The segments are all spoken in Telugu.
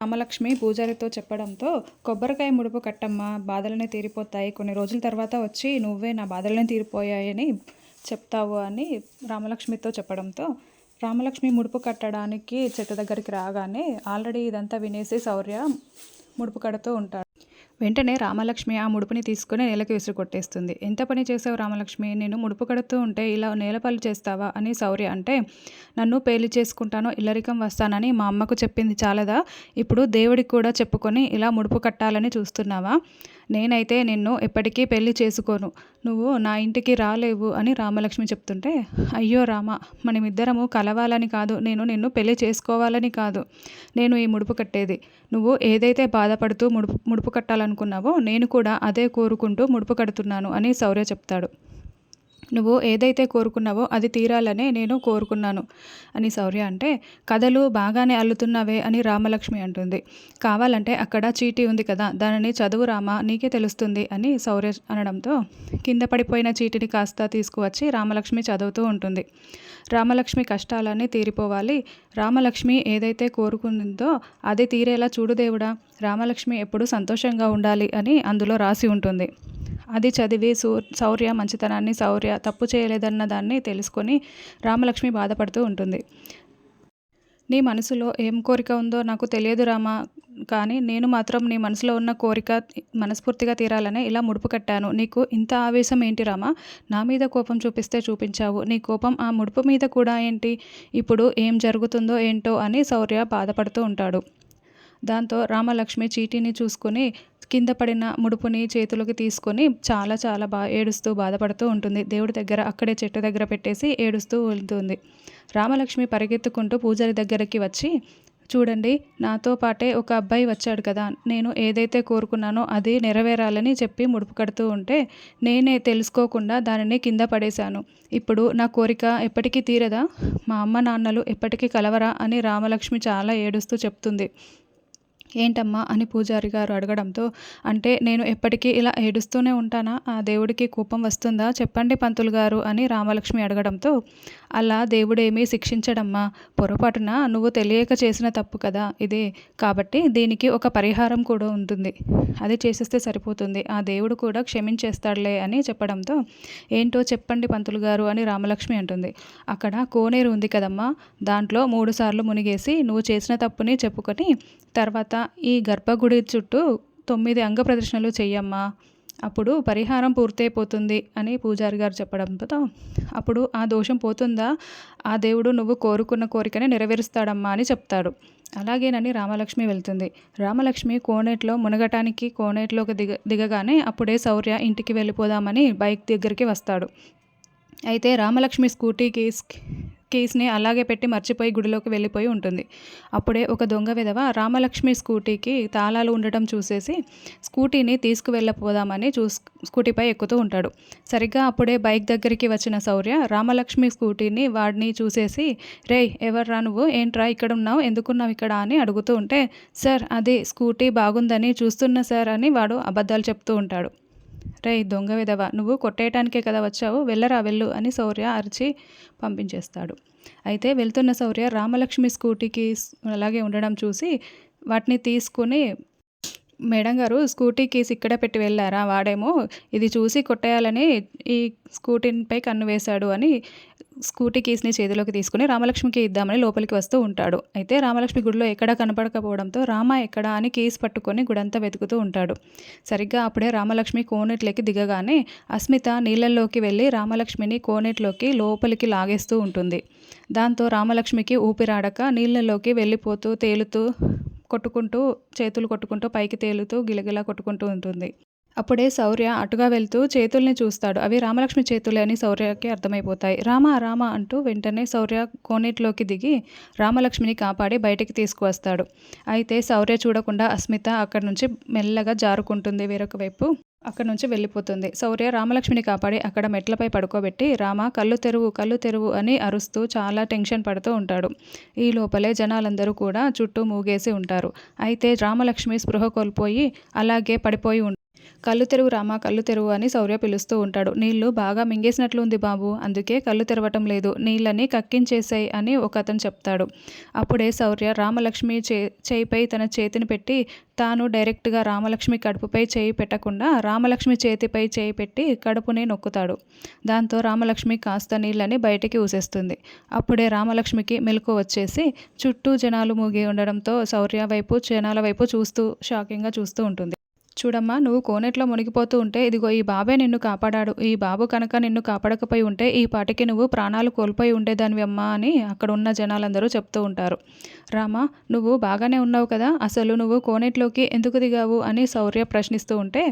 రామలక్ష్మి పూజారితో చెప్పడంతో కొబ్బరికాయ ముడుపు కట్టమ్మ బాధలనే తీరిపోతాయి. కొన్ని రోజుల తర్వాత వచ్చి నువ్వే నా బాధలనే తీరిపోయాయని చెప్తావు అని రామలక్ష్మితో చెప్పడంతో రామలక్ష్మి ముడుపు కట్టడానికి చెట్టు దగ్గరికి రాగానే ఆల్రెడీ ఇదంతా వినేసి శౌర్య ముడుపు కడుతూ ఉంటాడు. వెంటనే రామలక్ష్మి ఆ ముడుపుని తీసుకుని నేలకి విసిరి కొట్టేస్తుంది ఎంత పని చేసావు రామలక్ష్మి? నేను ముడుపు కడుతూ ఉంటే ఇలా నేలపాలు చేస్తావా? అని శౌర్య అంటే నన్ను పెళ్ళి చేసుకుంటాను ఇల్లరికం వస్తానని మా అమ్మకు చెప్పింది చాలదా? ఇప్పుడు దేవుడికి కూడా చెప్పుకొని ఇలా ముడుపు కట్టాలని చూస్తున్నావా? నేనైతే నిన్ను ఎప్పటికీ పెళ్ళి చేసుకోను. నువ్వు నా ఇంటికి రాలేవు అని రామలక్ష్మి చెప్తుంటే అయ్యో రామ మనమిద్దరము కలవాలని కాదు. నేను నిన్ను పెళ్ళి చేసుకోవాలని కాదు. నేను ఈ ముడుపు కట్టేది. నువ్వు ఏదైతే బాధపడుతూ ముడుపు ముడుపు కట్టాలనుకున్నావో నేను కూడా అదే కోరుకుంటూ ముడుపు కడుతున్నాను అని శౌర్య చెప్తాడు. నువ్వు ఏదైతే కోరుకున్నావో అది తీరాలనే నేను కోరుకున్నాను. అని శౌర్య అంటే కథలు బాగానే అల్లుతున్నావే అని రామలక్ష్మి అంటుంది. కావాలంటే అక్కడ చీటీ ఉంది కదా దానిని చదువు రామ నీకే తెలుస్తుంది అని శౌర్య అనడంతో కింద పడిపోయిన చీటిని కాస్త తీసుకువచ్చి రామలక్ష్మి చదువుతూ ఉంటుంది. రామలక్ష్మి కష్టాలన్నీ తీరిపోవాలి. రామలక్ష్మి ఏదైతే కోరుకుందో అది తీరేలా చూడు దేవుడా రామలక్ష్మి ఎప్పుడు సంతోషంగా ఉండాలి అని అందులో రాసి ఉంటుంది. అది చదివి సూ శౌర్య మంచితనాన్ని శౌర్య తప్పు చేయలేదన్న దాన్ని తెలుసుకొని రామలక్ష్మి బాధపడుతూ ఉంటుంది. నీ మనసులో ఏం కోరిక ఉందో నాకు తెలియదు రామా కానీ నేను మాత్రం నీ మనసులో ఉన్న కోరిక మనస్ఫూర్తిగా తీరాలనే ఇలా ముడుపు కట్టాను. నీకు ఇంత ఆవేశం ఏంటి రామా? నా మీద కోపం చూపిస్తే చూపించావు. నీ కోపం ఆ ముడుపు మీద కూడా ఏంటి? ఇప్పుడు ఏం జరుగుతుందో ఏంటో అని శౌర్య బాధపడుతూ ఉంటాడు. దాంతో రామలక్ష్మి చీటీని చూసుకుని కింద పడిన ముడుపుని చేతులకి తీసుకొని చాలా చాలా బా ఏడుస్తూ బాధపడుతూ ఉంటుంది. దేవుడి దగ్గర అక్కడే చెట్టు దగ్గర పెట్టేసి ఏడుస్తూ వెళ్తుంది. రామలక్ష్మి పరిగెత్తుకుంటూ పూజారి దగ్గరికి వచ్చి చూడండి నాతో పాటే ఒక అబ్బాయి వచ్చాడు కదా. నేను ఏదైతే కోరుకున్నానో అది నెరవేరాలని చెప్పి ముడుపు కడుతూ ఉంటే నేనే తెలుసుకోకుండా దానిని కింద పడేశాను. ఇప్పుడు నా కోరిక ఎప్పటికీ తీరదా? మా అమ్మ నాన్నలు ఎప్పటికీ కలవరా? అని రామలక్ష్మి చాలా ఏడుస్తూ చెప్తుంది. ఏంటమ్మా అని పూజారి గారు అడగడంతో అంటే నేను ఎప్పటికీ ఇలా ఏడుస్తూనే ఉంటానా? ఆ దేవుడికి కోపం వస్తుందా? చెప్పండి పంతులు గారు అని రామలక్ష్మి అడగడంతో అలా దేవుడేమీ శిక్షించడమ్మా. పొరపాటున నువ్వు తెలియక చేసిన తప్పు కదా ఇదే. కాబట్టి దీనికి ఒక పరిహారం కూడా ఉంటుంది. అది చేసేస్తే సరిపోతుంది. ఆ దేవుడు కూడా క్షమించేస్తాడులే అని చెప్పడంతో ఏంటో చెప్పండి పంతులు గారు అని రామలక్ష్మి అంటుంది. అక్కడ కోనేరు ఉంది కదమ్మా. దాంట్లో మూడు సార్లు మునిగేసి నువ్వు చేసిన తప్పుని చెప్పుకొని తర్వాత ఈ గర్భగుడి చుట్టూ తొమ్మిది అంగ ప్రదర్శనలు చెయ్యమ్మా. అప్పుడు పరిహారం పూర్తయిపోతుంది అని పూజారి గారు చెప్పడంతో అప్పుడు ఆ దోషం పోతుందా? ఆ దేవుడు నువ్వు కోరుకున్న కోరికని నెరవేరుస్తాడమ్మా అని చెప్తాడు. అలాగేనని రామలక్ష్మి వెళ్తుంది. రామలక్ష్మి కోనేట్లో మునగటానికి కోనేట్లోకి దిగ దిగగానే అప్పుడే శౌర్య ఇంటికి వెళ్ళిపోదామని బైక్ దగ్గరికి వస్తాడు. అయితే రామలక్ష్మి స్కూటీకి కీస్ని అలాగే పెట్టి మర్చిపోయి గుడిలోకి వెళ్ళిపోయి ఉంటుంది. అప్పుడే ఒక దొంగ విధవ రామలక్ష్మి స్కూటీకి తాళాలు ఉండటం చూసేసి స్కూటీని తీసుకువెళ్ళపోదామని చూ స్కూటీపై ఎక్కుతూ ఉంటాడు. సరిగ్గా అప్పుడే బైక్ దగ్గరికి వచ్చిన శౌర్య రామలక్ష్మి స్కూటీని వాడిని చూసేసి రే ఎవర్రా నువ్వు? ఏంట్రా ఇక్కడ ఉన్నావు ఎందుకున్నావు ఇక్కడ? అని అడుగుతూ ఉంటే సార్ అది స్కూటీ బాగుందని చూస్తున్నా సార్ అని వాడు అబద్ధాలు చెప్తూ ఉంటాడు. రే దొంగ విధవ నువ్వు కొట్టేయటానికే కదా వచ్చావు వెళ్ళరా వెళ్ళు అని శౌర్య అరిచి పంపించేస్తాడు. అయితే వెళ్తున్న శౌర్య రామలక్ష్మి స్కూటీకి అలాగే ఉండడం చూసి వాటిని తీసుకుని మేడం గారు స్కూటీ కీస్ ఇక్కడ పెట్టి వెళ్ళారా వాడేమో ఇది చూసి కొట్టేయాలని ఈ స్కూటీపై కన్ను వేశాడు అని స్కూటీ కీస్ని చేతిలోకి తీసుకుని రామలక్ష్మికి ఇద్దామని లోపలికి వస్తూ ఉంటాడు. అయితే రామలక్ష్మి గుడిలో ఎక్కడా కనపడకపోవడంతో రామ ఎక్కడా అని కీస్ పట్టుకొని గుడంతా వెతుకుతూ ఉంటాడు. సరిగ్గా అప్పుడే రామలక్ష్మి కోనేట్లోకి దిగగానే అస్మిత నీళ్ళల్లోకి వెళ్ళి రామలక్ష్మిని కోనేట్లోకి లోపలికి లాగేస్తూ ఉంటుంది. దాంతో రామలక్ష్మికి ఊపిరాడక నీళ్ళలోకి వెళ్ళిపోతూ తేలుతూ కొట్టుకుంటూ చేతులు కొట్టుకుంటూ పైకి తేలుతూ గిలగిలా కొట్టుకుంటూ ఉంటుంది. అప్పుడే శౌర్య అటుగా వెళ్తూ చేతుల్ని చూస్తాడు. అవి రామలక్ష్మి చేతులే అని శౌర్యకి అర్థమైపోతాయి. రామ రామ అంటూ వెంటనే శౌర్య కోనేట్లోకి దిగి రామలక్ష్మిని కాపాడి బయటికి తీసుకువస్తాడు. అయితే శౌర్య చూడకుండా అస్మిత అక్కడి నుంచి మెల్లగా జారుకుంటుంది వేరొక వైపు. అక్కడి నుంచి వెళ్ళిపోతుంది. శౌర్య రామలక్ష్మిని కాపాడి అక్కడ మెట్లపై పడుకోబెట్టి రామ కళ్ళు తెరువు కళ్ళు తెరువు అని అరుస్తూ చాలా టెన్షన్ పడుతూ ఉంటాడు. ఈ లోపలే జనాలందరూ కూడా చుట్టూ మూగేసి ఉంటారు. అయితే రామలక్ష్మి స్పృహ కోల్పోయి అలాగే పడిపోయి కళ్ళు తెరువు రామా కళ్ళు తెరువు అని శౌర్య పిలుస్తూ ఉంటాడు. నీళ్ళు బాగా మింగేసినట్లు ఉంది బాబు అందుకే కళ్ళు తెరవటం లేదు. నీళ్ళని కక్కించేసాయి అని ఒక అతను చెప్తాడు. అప్పుడే శౌర్య రామలక్ష్మి చే చేయిపై తన చేతిని పెట్టి తాను డైరెక్ట్గా రామలక్ష్మి కడుపుపై చేయి పెట్టకుండా రామలక్ష్మి చేతిపై చేయి పెట్టి కడుపుని నొక్కుతాడు. దాంతో రామలక్ష్మి కాస్త నీళ్ళని బయటికి ఊసేస్తుంది. అప్పుడే రామలక్ష్మికి మెలకు వచ్చేసి చుట్టూ జనాలు మూగి ఉండడంతో శౌర్య వైపు జనాల వైపు చూస్తూ షాకింగ్గా చూస్తూ ఉంటుంది. చూడమ్మా నువ్వు కోనేట్లో మునిగిపోతూ ఉంటే ఇదిగో ఈ బాబే నిన్ను కాపాడాడు. ఈ బాబు కనుక నిన్ను కాపాడకపోయి ఉంటే ఈ పాటికి నువ్వు ప్రాణాలు కోల్పోయి ఉండేదానివి అమ్మా అని అక్కడ ఉన్న జనాలందరూ చెప్తూ ఉంటారు. రామా నువ్వు బాగానే ఉన్నావు కదా. అసలు నువ్వు కోనేట్లోకి ఎందుకు దిగావు అని శౌర్య ప్రశ్నిస్తూ ఉంటే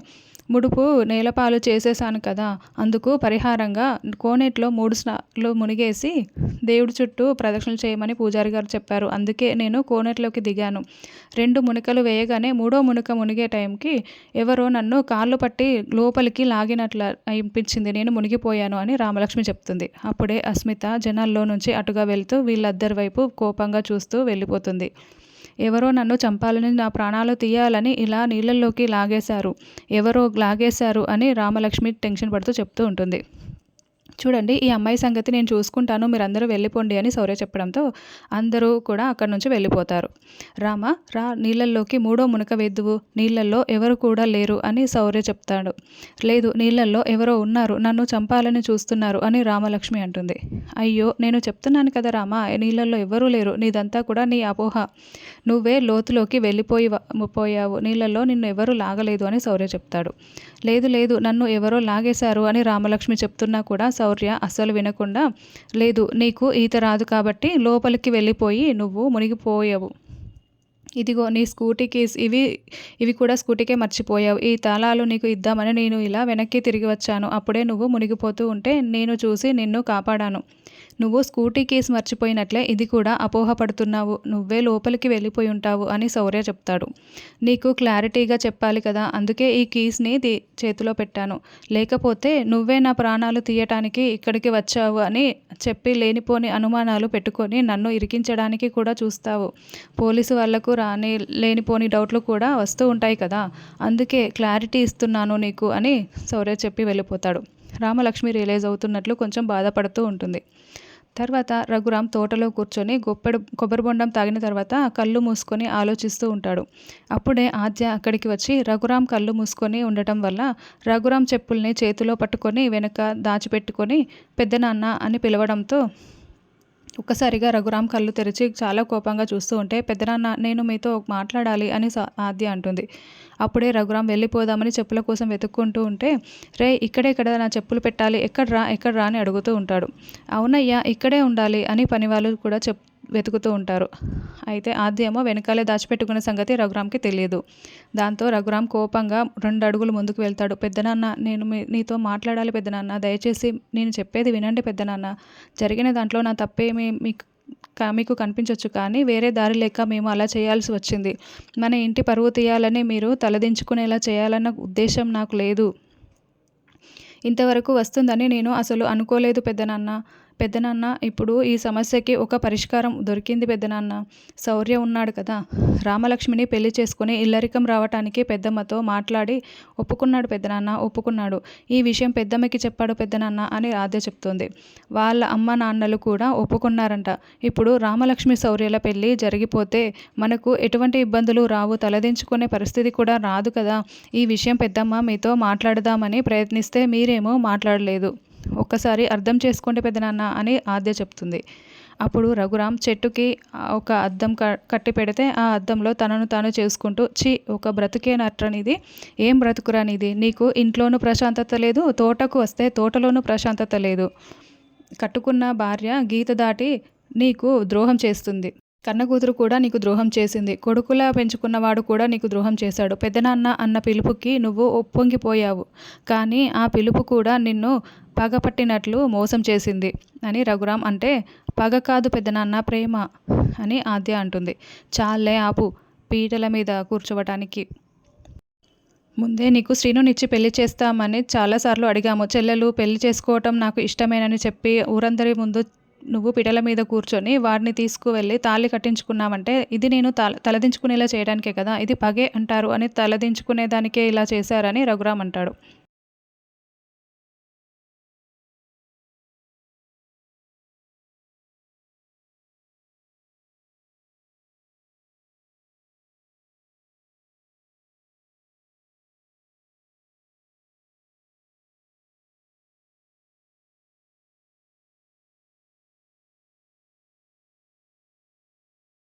ముడుపు నేలపాలు చేసేసాను కదా అందుకు పరిహారంగా కోనేట్లో మూడు సార్లు మునిగేసి దేవుడి చుట్టూ ప్రదక్షిణలు చేయమని పూజారి గారు చెప్పారు. అందుకే నేను కోనేట్లోకి దిగాను. రెండు మునికలు వేయగానే మూడో మునక మునిగే టైంకి ఎవరో నన్ను కాళ్ళు పట్టి లోపలికి లాగినట్లు అనిపించింది. నేను మునిగిపోయాను అని రామలక్ష్మి చెప్తుంది. అప్పుడే అస్మిత జనాల్లో నుంచి అటుగా వెళ్తూ వీళ్ళద్దరి వైపు కోపంగా చూస్తూ వెళ్ళిపోతుంది. ఎవరో నన్ను చంపాలని నా ప్రాణాలు తీయాలని ఇలా నీళ్ళల్లోకి లాగేశారు. ఎవరో లాగేశారు అని రామలక్ష్మి టెన్షన్ పడుతూ చెప్తూ ఉంటుంది. చూడండి ఈ అమ్మాయి సంగతి నేను చూసుకుంటాను మీరందరూ వెళ్ళిపోండి అని శౌర్య చెప్పడంతో అందరూ కూడా అక్కడి నుంచి వెళ్ళిపోతారు. రామ రా నీళ్ళల్లోకి మూడో మునక వెద్దువు నీళ్ళల్లో ఎవరు కూడా లేరు అని శౌర్య చెప్తాడు. లేదు నీళ్ళల్లో ఎవరో ఉన్నారు నన్ను చంపాలని చూస్తున్నారు అని రామలక్ష్మి అంటుంది. అయ్యో నేను చెప్తున్నాను కదా రామ నీళ్ళల్లో ఎవరూ లేరు నీదంతా కూడా నీ అపోహ. నువ్వే లోతులోకి వెళ్ళిపోయి పోయావు నీళ్ళల్లో నిన్ను ఎవరు లాగలేదు అని శౌర్య చెప్తాడు. లేదు లేదు నన్ను ఎవరో లాగేశారు అని రామలక్ష్మి చెప్తున్నా కూడా శౌర్య అస్సలు వినకుండా లేదు నీకు ఈత రాదు కాబట్టి లోపలికి వెళ్ళిపోయి నువ్వు మునిగిపోయావు. ఇదిగో నీ స్కూటీ కీస్ ఇవి ఇవి కూడా స్కూటీకే మర్చిపోయావు. ఈ తాళాలు నీకు ఇద్దామని నేను ఇలా వెనక్కి తిరిగి వచ్చాను. అప్పుడే నువ్వు మునిగిపోతూ ఉంటే నేను చూసి నిన్ను కాపాడాను. నువ్వు స్కూటీ కేసు మర్చిపోయినట్లే ఇది కూడా అపోహపడుతున్నావు. నువ్వే లోపలికి వెళ్ళిపోయి ఉంటావు అని శౌర్య చెప్తాడు. నీకు క్లారిటీగా చెప్పాలి కదా అందుకే ఈ కీస్ని చేతిలో పెట్టాను. లేకపోతే నువ్వే నా ప్రాణాలు తీయటానికి ఇక్కడికి వచ్చావు అని చెప్పి లేనిపోని అనుమానాలు పెట్టుకొని నన్ను ఇరికించడానికి కూడా చూస్తావు. పోలీసు వాళ్ళకు రాని లేనిపోని డౌట్లు కూడా వస్తూ ఉంటాయి కదా అందుకే క్లారిటీ ఇస్తున్నాను నీకు అని శౌర్య చెప్పి వెళ్ళిపోతాడు. రామలక్ష్మి రియలైజ్ అవుతున్నట్లు కొంచెం బాధపడుతూ ఉంటుంది. తర్వాత రఘురామ్ తోటలో కూర్చొని గొప్పెడు కొబ్బరి బొండం తాగిన తర్వాత కళ్ళు మూసుకొని ఆలోచిస్తూ ఉంటాడు. అప్పుడే ఆద్య అక్కడికి వచ్చి రఘురామ్ కళ్ళు మూసుకొని ఉండటం వల్ల రఘురామ్ చెప్పుల్ని చేతిలో పట్టుకొని వెనక దాచిపెట్టుకొని పెద్దనాన్న అని పిలవడంతో ఒక్కసారిగా రఘురామ్ కళ్ళు తెరిచి చాలా కోపంగా చూస్తూ ఉంటే పెద్దనాన్న నేను మీతో మాట్లాడాలి అని ఆద్య అంటుంది. అప్పుడే రఘురామ్ వెళ్ళిపోదామని చెప్పుల కోసం వెతుక్కుంటూ ఉంటే రే ఇక్కడే ఇక్కడ నా చెప్పులు పెట్టాలి? ఎక్కడ రా ఎక్కడ రా అని అడుగుతూ ఉంటాడు. అవునయ్యా ఇక్కడే ఉండాలి అని పనివాళ్ళు కూడా చెప్ వెతుకుతూ ఉంటారు. అయితే ఆద్యమో వెనకాలే దాచిపెట్టుకున్న సంగతి రఘురామ్కి తెలియదు. దాంతో రఘురామ్ కోపంగా రెండు అడుగులు ముందుకు వెళ్తాడు. పెద్దనాన్న నేను మీ నీతో మాట్లాడాలి పెద్దనాన్న. దయచేసి నేను చెప్పేది వినండి పెద్దనాన్న. జరిగిన దాంట్లో నా తప్పేమీ మీకు మీకు కనిపించవచ్చు కానీ వేరే దారి లేక మేము అలా చేయాల్సి వచ్చింది. మన ఇంటి పరువు తీయాలని మీరు తలదించుకునేలా చేయాలన్న ఉద్దేశం నాకు లేదు. ఇంతవరకు వస్తుందని నేను అసలు అనుకోలేదు పెద్దనాన్న. పెద్దనాన్న ఇప్పుడు ఈ సమస్యకి ఒక పరిష్కారం దొరికింది పెద్దనాన్న. శౌర్య ఉన్నాడు కదా. రామలక్ష్మిని పెళ్ళి చేసుకుని ఇల్లరికం రావటానికి పెద్దమ్మతో మాట్లాడి ఒప్పుకున్నాడు పెద్దనాన్న ఒప్పుకున్నాడు. ఈ విషయం పెద్దమ్మకి చెప్పాడు పెద్దనాన్న అని రాధ చెప్తుంది. వాళ్ళ అమ్మ నాన్నలు కూడా ఒప్పుకున్నారంట. ఇప్పుడు రామలక్ష్మి శౌర్యల పెళ్ళి జరిగిపోతే మనకు ఎటువంటి ఇబ్బందులు రావు తలదించుకునే పరిస్థితి కూడా రాదు కదా. ఈ విషయం పెద్దమ్మ మీతో మాట్లాడదామని ప్రయత్నిస్తే మీరేమో మాట్లాడలేదు. ఒక్కసారి అర్థం చేసుకోండి పెద్దనాన్న అని ఆద్య చెప్తుంది. అప్పుడు రఘురామ్ చెట్టుకి ఒక అద్దం కట్టి పెడితే ఆ అద్దంలో తనను తాను చేసుకుంటూ చి ఒక బ్రతుకే నట్రనిది. ఏం బ్రతుకురానిది నీకు ఇంట్లోనూ ప్రశాంతత లేదు తోటకు వస్తే తోటలోనూ ప్రశాంతత లేదు. కట్టుకున్న భార్య గీత దాటి నీకు ద్రోహం చేస్తుంది. కన్న కూతురు కూడా నీకు ద్రోహం చేసింది. కొడుకులా పెంచుకున్నవాడు కూడా నీకు ద్రోహం చేశాడు. పెద్దనాన్న అన్న పిలుపుకి నువ్వు ఒప్పొంగిపోయావు. కానీ ఆ పిలుపు కూడా నిన్ను పగపట్టినట్లు మోసం చేసింది అని రఘురామ్ అంటే పగ కాదు పెద్దనాన్న ప్రేమ అని ఆద్య అంటుంది. చాలే ఆపు పీటల మీద కూర్చోవటానికి. ముందే నీకు శ్రీనునిచ్చి పెళ్ళి చేస్తామని చాలాసార్లు అడిగాము. చెల్లెలు పెళ్ళి చేసుకోవటం నాకు ఇష్టమేనని చెప్పి ఊరందరి ముందు నువ్వు పిటల మీద కూర్చొని వాడిని తీసుకువెళ్ళి తాళి కట్టించుకున్నావంటే ఇది నేను తల తలదించుకునేలా చేయడానికే కదా ఇది పగే అంటారు అని తలదించుకునేదానికే ఇలా చేశారని రఘురామ్ అంటాడు.